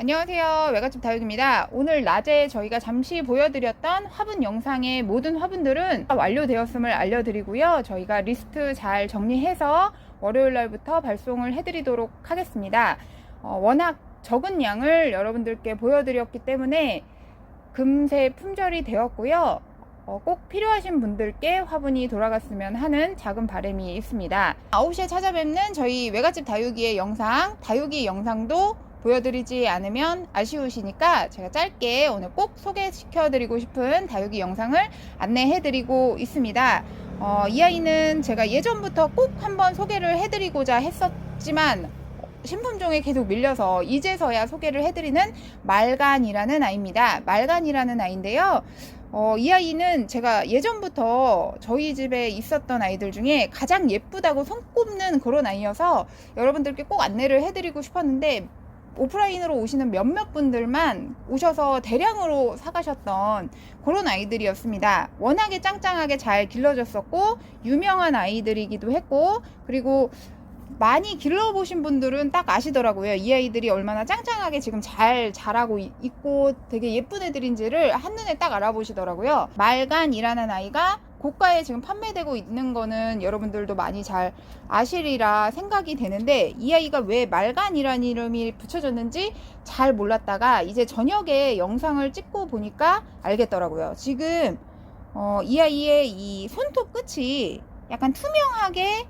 안녕하세요. 외갓집 다육입니다. 오늘 낮에 저희가 잠시 보여드렸던 화분 영상의 모든 화분들은 완료되었음을 알려드리고요. 저희가 리스트 잘 정리해서 월요일 날부터 발송을 해드리도록 하겠습니다. 어, 워낙 적은 양을 여러분들께 보여드렸기 때문에 금세 품절이 되었고요. 어, 꼭 필요하신 분들께 화분이 돌아갔으면 하는 작은 바람이 있습니다. 9시에 찾아뵙는 저희 외갓집 다육이의 영상, 다육이 영상도 보여드리지 않으면 아쉬우시니까 제가 짧게 오늘 꼭 소개시켜드리고 싶은 다육이 영상을 안내해드리고 있습니다. 어, 이 아이는 제가 예전부터 꼭 한번 소개를 해드리고자 했었지만 신품종에 계속 밀려서 이제서야 소개를 해드리는 말간이라는 아이입니다. 말간이라는 아이인데요. 어, 이 아이는 제가 예전부터 저희 집에 있었던 아이들 중에 가장 예쁘다고 손꼽는 그런 아이여서 여러분들께 꼭 안내를 해드리고 싶었는데 오프라인으로 오시는 몇몇 분들만 오셔서 대량으로 사가셨던 그런 아이들이었습니다. 워낙에 짱짱하게 잘 길러졌었고 유명한 아이들이기도 했고 그리고 많이 길러보신 분들은 딱 아시더라고요. 이 아이들이 얼마나 짱짱하게 지금 잘 자라고 이- 있고 되게 예쁜 애들인지를 한눈에 딱 알아보시더라고요. 말간이라는 아이가 고가에 지금 판매되고 있는 거는 여러분들도 많이 잘 아시리라 생각이 되는데 이 아이가 왜 말간이라는 이름이 붙여졌는지 잘 몰랐다가 이제 저녁에 영상을 찍고 보니까 알겠더라고요. 지금 어, 이 아이의 이 손톱 끝이 약간 투명하게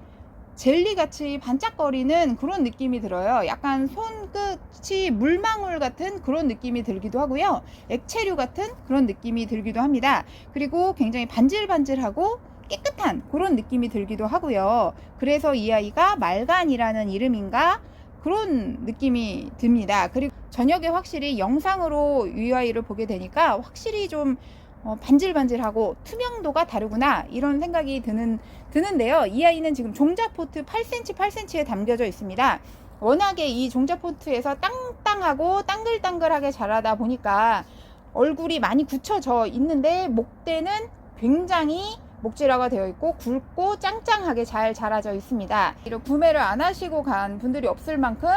젤리 같이 반짝거리는 그런 느낌이 들어요. 약간 손끝이 물망울 같은 그런 느낌이 들기도 하고요. 액체류 같은 그런 느낌이 들기도 합니다. 그리고 굉장히 반질반질하고 깨끗한 그런 느낌이 들기도 하고요. 그래서 이 아이가 말간이라는 이름인가 그런 느낌이 듭니다. 그리고 저녁에 확실히 영상으로 이 아이를 보게 되니까 확실히 좀 어, 반질반질하고 투명도가 다르구나 이런 생각이 드는 드는데요. 이 아이는 지금 종자 포트 8cm 8cm에 담겨져 있습니다. 워낙에 이 종자 포트에서 땅땅하고 땅글땅글하게 자라다 보니까 얼굴이 많이 굳혀져 있는데 목대는 굉장히 목질화가 되어 있고 굵고 짱짱하게 잘 자라져 있습니다. 이런 구매를 안 하시고 간 분들이 없을 만큼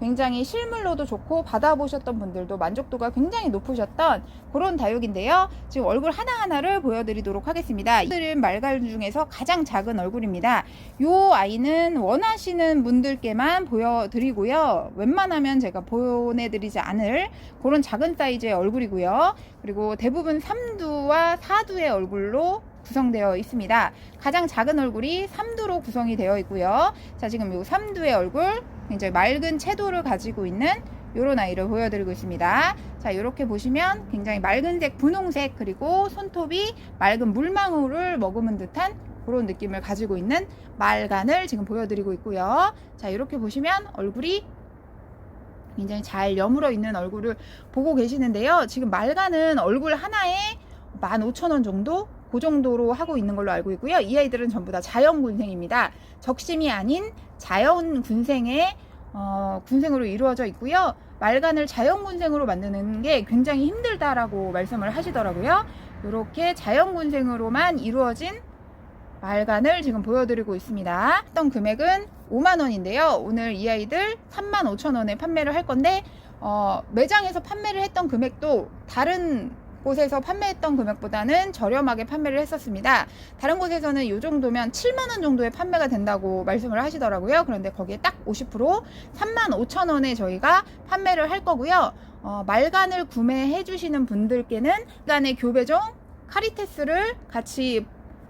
굉장히 실물로도 좋고 받아보셨던 분들도 만족도가 굉장히 높으셨던 그런 다육인데요. 지금 얼굴 하나하나를 보여드리도록 하겠습니다. 이들은 말갈 중에서 가장 작은 얼굴입니다. 이 아이는 원하시는 분들께만 보여드리고요. 웬만하면 제가 보내드리지 않을 그런 작은 사이즈의 얼굴이고요. 그리고 대부분 3두와 4두의 얼굴로 구성되어 있습니다. 가장 작은 얼굴이 3두로 구성이 되어 있고요. 자, 지금 이 3두의 얼굴 굉장히 맑은 채도를 가지고 있는 이런 아이를 보여드리고 있습니다. 자, 이렇게 보시면 굉장히 맑은색, 분홍색 그리고 손톱이 맑은 물망울을 머금은 듯한 그런 느낌을 가지고 있는 말간을 지금 보여드리고 있고요. 자, 이렇게 보시면 얼굴이 굉장히 잘 여물어 있는 얼굴을 보고 계시는데요. 지금 말간은 얼굴 하나에 15,000원 정도? 그 정도로 하고 있는 걸로 알고 있고요. 이 아이들은 전부 다 자연 군생입니다. 적심이 아닌 자연 군생의 어, 군생으로 이루어져 있고요. 말간을 자연 군생으로 만드는 게 굉장히 힘들다라고 말씀을 하시더라고요. 이렇게 자연 군생으로만 이루어진 말간을 지금 보여드리고 있습니다. 했던 금액은 5만 원인데요. 오늘 이 아이들 3만 5천 원에 판매를 할 건데 어, 매장에서 판매를 했던 금액도 다른 곳에서 판매했던 금액보다는 저렴하게 판매를 했었습니다. 다른 곳에서는 이 정도면 7만 원 정도에 판매가 된다고 말씀을 하시더라고요. 그런데 거기에 딱 50% 3만 5천 원에 저희가 판매를 할 거고요. 어, 말간을 구매해 주시는 분들께는 간의 교배종 카리테스를 같이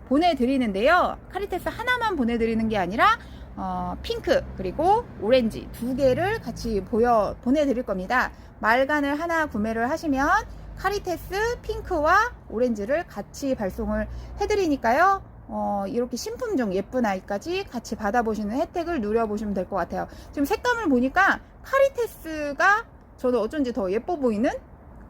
보내드리는데요. 카리테스 하나만 보내드리는 게 아니라 어, 핑크 그리고 오렌지 두 개를 같이 보여 보내드릴 겁니다. 말간을 하나 구매를 하시면 카리테스 핑크와 오렌지를 같이 발송을 해드리니까요. 어, 이렇게 신품종 예쁜 아이까지 같이 받아보시는 혜택을 누려보시면 될 것 같아요. 지금 색감을 보니까 카리테스가 저도 어쩐지 더 예뻐 보이는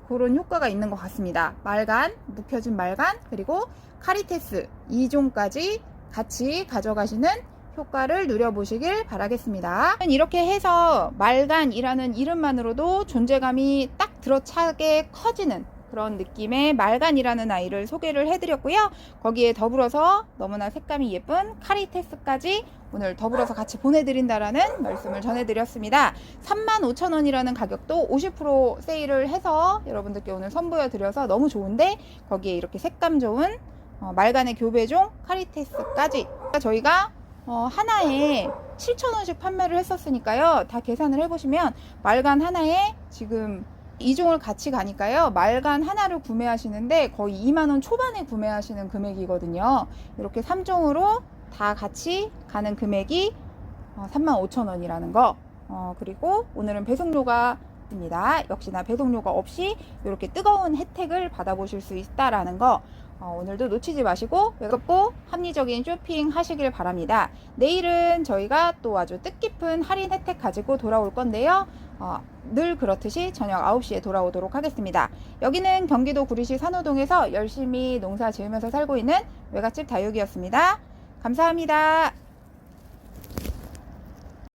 그런 효과가 있는 것 같습니다. 말간, 묵혀진 말간, 그리고 카리테스 2종까지 같이 가져가시는 효과를 누려보시길 바라겠습니다. 이렇게 해서 말간이라는 이름만으로도 존재감이 딱 들어차게 커지는 그런 느낌의 말간이라는 아이를 소개를 해드렸고요. 거기에 더불어서 너무나 색감이 예쁜 카리테스까지 오늘 더불어서 같이 보내드린다라는 말씀을 전해드렸습니다. 35,000원이라는 가격도 50% 세일을 해서 여러분들께 오늘 선보여 드려서 너무 좋은데 거기에 이렇게 색감 좋은 어, 말간의 교배종 카리테스까지 저희가 어, 하나에 7,000원씩 판매를 했었으니까요. 다 계산을 해보시면 말간 하나에 지금 2종을 같이 가니까요. 말간 하나를 구매하시는데 거의 2만원 초반에 구매하시는 금액이거든요. 이렇게 3종으로 다 같이 가는 금액이 어, 35,000원이라는 거. 어, 그리고 오늘은 배송료가 입니다. 역시나 배송료가 없이 이렇게 뜨거운 혜택을 받아보실 수 있다라는 거. 어, 오늘도 놓치지 마시고 외롭고 합리적인 쇼핑 하시길 바랍니다. 내일은 저희가 또 아주 뜻깊은 할인 혜택 가지고 돌아올 건데요. 어, 늘 그렇듯이 저녁 9시에 돌아오도록 하겠습니다. 여기는 경기도 구리시 산호동에서 열심히 농사 지으면서 살고 있는 외갓집 다육이었습니다. 감사합니다.